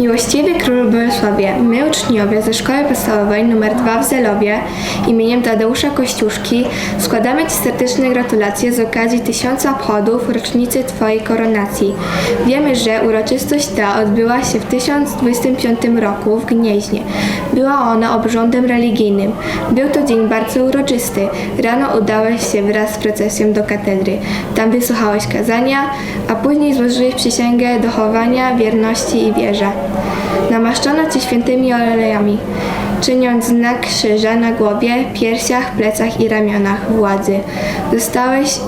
Miłościwy Królu Bolesławie, my uczniowie ze Szkoły Podstawowej nr 2 w Zelowie imieniem Tadeusza Kościuszki składamy Ci serdeczne gratulacje z okazji tysiąca obchodów rocznicy Twojej koronacji. Wiemy, że uroczystość ta odbyła się w 1025 roku w Gnieźnie. Była ona obrządem religijnym. Był to dzień bardzo uroczysty. Rano udałeś się wraz z procesją do katedry. Tam wysłuchałeś kazania, a później złożyłeś przysięgę dochowania wierności i wierze. Namaszczono Cię świętymi olejami, czyniąc znak krzyża na głowie, piersiach, plecach i ramionach władzy. Dostałeś,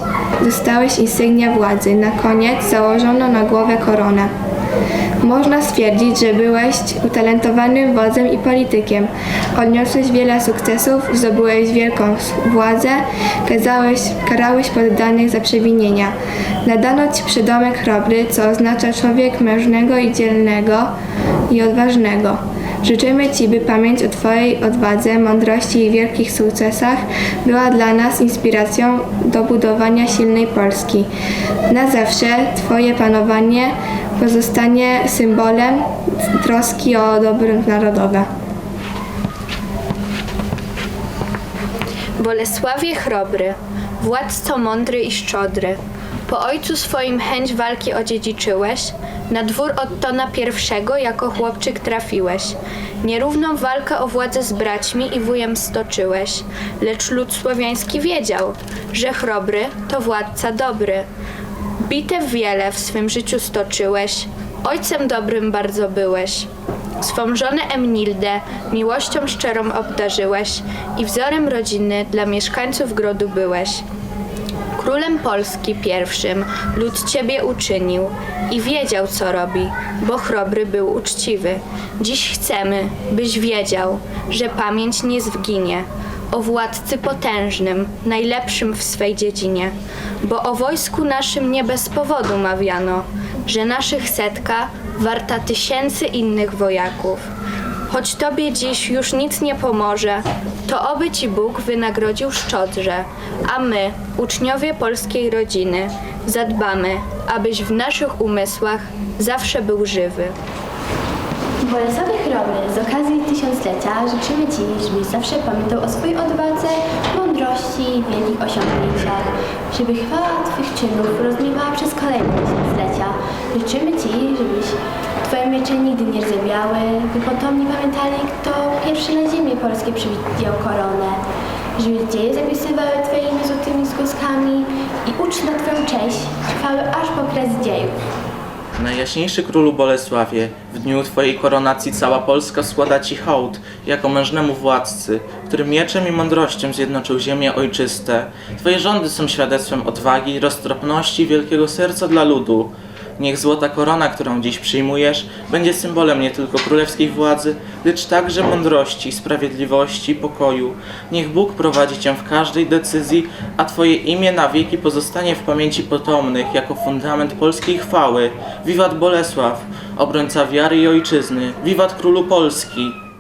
dostałeś insygnia władzy. Na koniec założono na głowę koronę. Można stwierdzić, że byłeś utalentowanym wodzem i politykiem. Odniosłeś wiele sukcesów, zdobyłeś wielką władzę, kazałeś, karałeś poddanych za przewinienia. Nadano ci przydomek chrobry, co oznacza człowiek mężnego i dzielnego i odważnego. Życzymy Ci, by pamięć o Twojej odwadze, mądrości i wielkich sukcesach była dla nas inspiracją do budowania silnej Polski. Na zawsze Twoje panowanie pozostanie symbolem troski o dobro narodowe. Bolesławie chrobry, władco mądry i szczodry, po ojcu swoim chęć walki odziedziczyłeś, na dwór Ottona I jako chłopczyk trafiłeś. Nierówną walkę o władzę z braćmi i wujem stoczyłeś, lecz lud słowiański wiedział, że chrobry to władca dobry. Bitew wiele w swym życiu stoczyłeś, ojcem dobrym bardzo byłeś. Swą żonę Emnildę miłością szczerą obdarzyłeś i wzorem rodziny dla mieszkańców grodu byłeś. Królem Polski pierwszym lud ciebie uczynił i wiedział, co robi, bo chrobry był uczciwy. Dziś chcemy, byś wiedział, że pamięć nie zginie o władcy potężnym, najlepszym w swej dziedzinie, bo o wojsku naszym nie bez powodu mawiano, że naszych setka warta tysięcy innych wojaków. Choć tobie dziś już nic nie pomoże, to oby ci Bóg wynagrodził szczodrze, a my, uczniowie polskiej rodziny, zadbamy, abyś w naszych umysłach zawsze był żywy. Bolesławie Chrobry, z okazji tysiąclecia życzymy Ci, żebyś zawsze pamiętał o swojej odwadze, mądrości i wielkich osiągnięciach, żeby chwała Twych czynów rozmiewała przez kolejne tysiąclecia. Życzymy Ci, żebyś Twoje miecze nigdy nie rdzewiały, by potomni pamiętali, kto pierwszy na ziemię polskie przywidział koronę, żeby dzieje zapisywały Twoje imię złotymi zgłoskami i ucz na Twoją cześć trwały aż po kres dziejów. Najjaśniejszy królu Bolesławie, w dniu Twojej koronacji cała Polska składa Ci hołd jako mężnemu władcy, który mieczem i mądrością zjednoczył ziemię ojczyste. Twoje rządy są świadectwem odwagi, roztropności i wielkiego serca dla ludu. Niech złota korona, którą dziś przyjmujesz, będzie symbolem nie tylko królewskiej władzy, lecz także mądrości, sprawiedliwości, pokoju. Niech Bóg prowadzi Cię w każdej decyzji, a Twoje imię na wieki pozostanie w pamięci potomnych jako fundament polskiej chwały. Wiwat Bolesław, obrońca wiary i ojczyzny. Wiwat królu Polski.